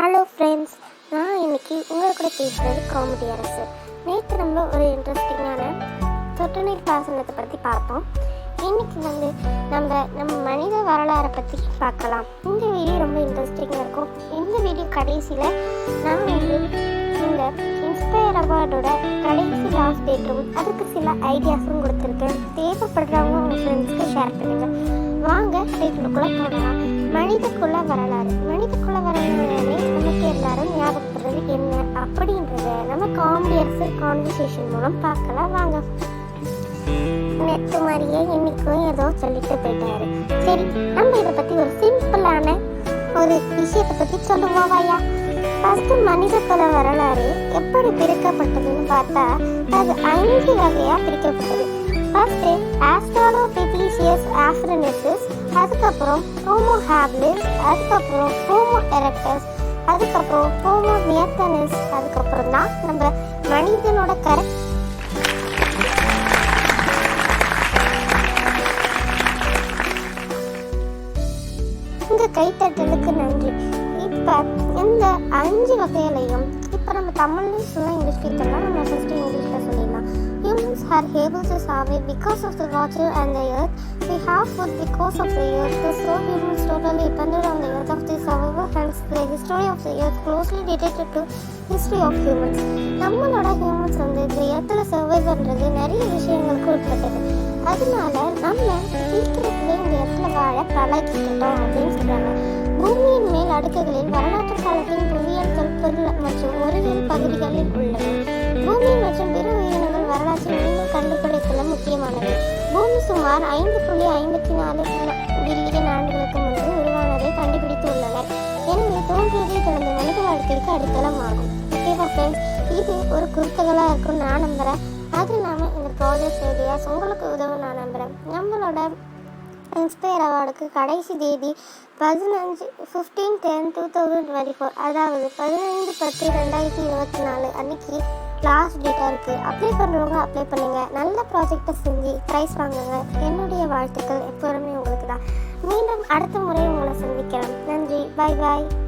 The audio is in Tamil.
ஹலோ ஃப்ரெண்ட்ஸ் நான் இன்னைக்கு உங்கள் கூட பேசுகிறது காமெடி அரசு. நேற்று நம்ம ஒரு இன்ட்ரெஸ்டிங்கான தொட்டுநீர் பாசனத்தை பற்றி பார்த்தோம். இன்னைக்கு வந்து நம்ம நம்ம மனித வரலாறை பற்றி பார்க்கலாம். இந்த வீடியோ ரொம்ப இன்ட்ரெஸ்டிங்காக இருக்கும். இந்த வீடியோ கடைசியில் நான் வந்து இந்த இன்ஸ்பயர் அவார்டோட கடைசி லாஸ்ட் டேட்டும் அதுக்கு சில ஐடியாஸும் கொடுத்துருக்கேன் தேவைப்படுறவங்க உங்கள் ஃப்ரெண்ட்ஸ்க்கு ஷேர் பண்ணுங்கள் வாங்க வீட்டுக்குள்ளே போகலாம். மனிதக்குள்ள வரலாறு. மனிதக்குள்ள வரலாறு நமக்கு எல்லாரும் ஞாபகப்படுறது என்ன அப்படின்றத நம்ம காமெடியர்ஸ் கான்வர்சேஷன் மூலம் பார்க்கலாம். வாங்க. நேற்று மாதிரியே இன்னைக்கும் ஏதோ சொல்லிட்டு போயிட்டாரு. சரி நம்ம இதை பத்தி ஒரு சிம்பிளான ஒரு விஷயத்தை பத்தி சொல்லுவோம் ஐயா ஃபர்ஸ்ட் மனித குல வரலாறு எப்படி பிரிக்கப்பட்டதுன்னு பார்த்தா அது ஐந்து வகையாக பிரிக்கப்பட்டது. ஆஸ்ட்ராலோபிதீசியஸ் ஆஃப்ரனிசிஸ் அதுக்கப்புறம் ஹோமோ ஹாப்லிஸ் அதுக்கப்புறம் ஹோமோ எரக்டஸ் அதுக்கப்புறம் ஹோமோ நியத்தனிஸ் அதுக்கப்புறம் தான் நம்ம மனிதனோட கரெக்ட் உங்க கைத்தட்டலுக்கு நன்றி. இப்போ இந்த அஞ்சு வகையிலையும் இப்போ நம்ம தமிழ்லையும் சொல்ல இங்கிலீஷ் கேட்கலாம் நம்ம ஃபஸ்ட்டு இங்கிலீஷில் சொல்லலாம் are able to survive because of the water and the earth we have food because of the earth the so humans totally depended on the earth of the survival hence the history of the earth closely related to history of humans நம்மளோட ஹியூமன்ஸ் வந்து இந்த இடத்துல சர்வை பண்ணுறது நிறைய விஷயங்களுக்கு உட்பட்டது அதனால நம்ம சீக்கிரத்துல இந்த இடத்துல வாழ பழகிக்கிட்டோம் அப்படின்னு சொல்கிறாங்க பூமியின் மேல் அடுக்குகளில் வரலாற்று காலத்தின் புவியியல் தொல்பொருள் மற்றும் ஒருவியல் பகுதிகள் சுமார் ஐந்து புள்ளி ஐம்பத்தி நாலு பில்லியன் ஆண்டுகளுக்கு முன்பு உருவானதை கண்டுபிடித்துள்ளனர். எனவே தோன்றியதை தொடர்ந்து மனித வாழ்க்கைக்கு அடித்தளமாகும். ஓகேவா ஃப்ரெண்ட்ஸ் இது ஒரு குறுக்குதலாக இருக்கும். நான் நம்புகிறேன் அது இல்லாமல் இந்த ப்ராஜெக்ட் ஐடியாஸ் உங்களுக்கு உதவும் நான் நம்புகிறேன் நம்மளோட இன்ஸ்பயர் அவார்டுக்கு கடைசி தேதி பதினஞ்சு fifteen ten two thousand twenty four அதாவது பதினைந்து பத்து ரெண்டாயிரத்தி இருபத்தி நாலு அன்னைக்கு லாஸ்ட் டேட்டாக இருக்குது அப்ளை பண்ணுறவங்க அப்ளை பண்ணுங்கள் நல்ல ப்ராஜெக்டை செஞ்சு ப்ரைஸ் வாங்குங்க. என்னுடைய வாழ்த்துக்கள் எப்போதுமே உங்களுக்கு தான் மீண்டும் அடுத்த முறை உங்களை சந்திக்கிறேன். நன்றி. பாய் பாய்